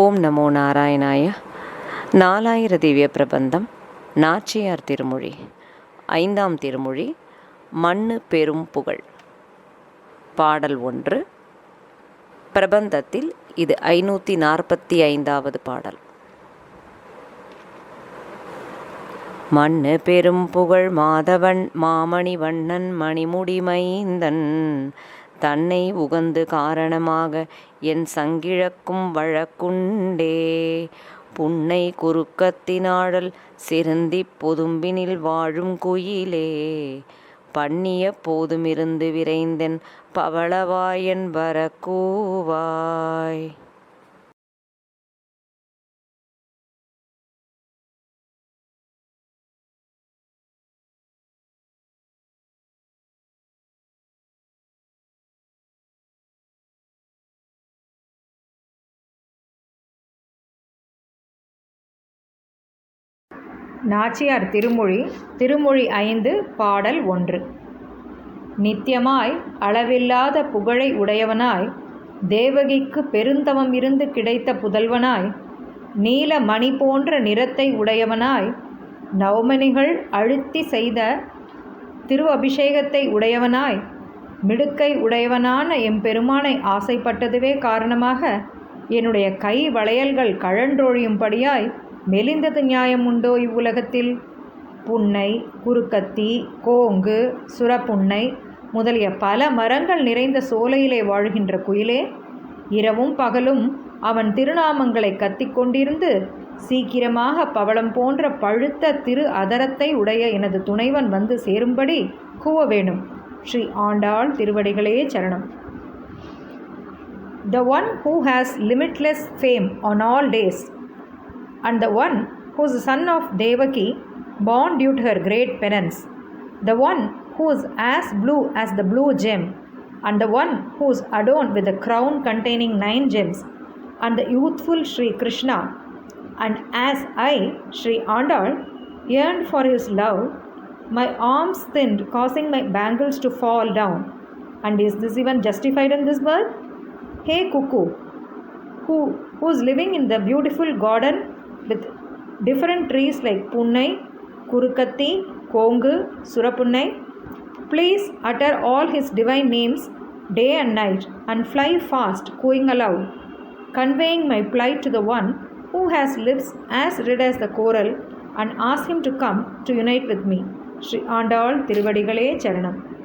ஓம் நமோ நாராயணாய. நாலாயிர திவ்ய பிரபந்தம் நாச்சியார் திருமொழி ஐந்தாம் திருமொழி மண்ணு பெரும் புகழ். பாடல் ஒன்று பிரபந்தத்தில் இது ஐநூற்றி நாற்பத்தி ஐந்தாவது பாடல். மண்ணு பெரும் புகழ் மாதவன் மாமணி வண்ணன் மணிமுடி மைந்தன். தன்னை உகந்து காரணமாக என் சங்கிழக்கும் வழக்குண்டே. புன்னை குறுக்கத்தினாழல் சிறந்தி பொதும்பினில் வாழும் குயிலே. பண்ணிய போதுமிருந்து விரைந்தன் பவளவாயன் வரக்கூவாய். நாச்சியார் திருமொழி திருமொழி ஐந்து பாடல் ஒன்று. நித்தியமாய் அளவில்லாத புகழை உடையவனாய் தேவகிக்கு பெருந்தவம் இருந்து கிடைத்த புதல்வனாய் நீல மணி போன்ற நிறத்தை உடையவனாய் நவமணிகள் அழுத்தி செய்த திரு அபிஷேகத்தை உடையவனாய் மிடுக்கை உடையவனான எம்பெருமானை ஆசைப்பட்டதுவே காரணமாக என்னுடைய கை வளையல்கள் கழன்றொழியும்படியாய் மெலிந்தது நியாயம் உண்டோ இவ்வுலகத்தில்? புன்னை குறுக்கத்தி கோங்கு சுரப்புன்னை முதலிய பல மரங்கள் நிறைந்த சோலையிலே வாழ்கின்ற குயிலே இரவும் பகலும் அவன் திருநாமங்களை கத்திக்கொண்டிருந்து சீக்கிரமாக பவளம் போன்ற பழுத்த திரு அதரத்தை உடைய எனது துணைவன் வந்து சேரும்படி கூவ வேணும் ஸ்ரீ ஆண்டாள் திருவடிகளே சரணம். The one who has limitless fame on all days and the one who is the son of Devaki, born due to her great penance, the one who is as blue as the blue gem, and the one who is adorned with a crown containing nine gems, and the youthful Sri Krishna, and as I, Sri Andal, yearned for his love, my arms thinned, causing my bangles to fall down. And is this even justified in this birth? Hey cuckoo, who who is living in the beautiful garden with different trees like Punnai, Kurukatti, Kongu, Surapunnai. Please utter all his divine names day and night and fly fast, cooing aloud, conveying my plight to the one who has lips as red as the coral and ask him to come to unite with me. Sri Andal Tiruvadigalé Charanam.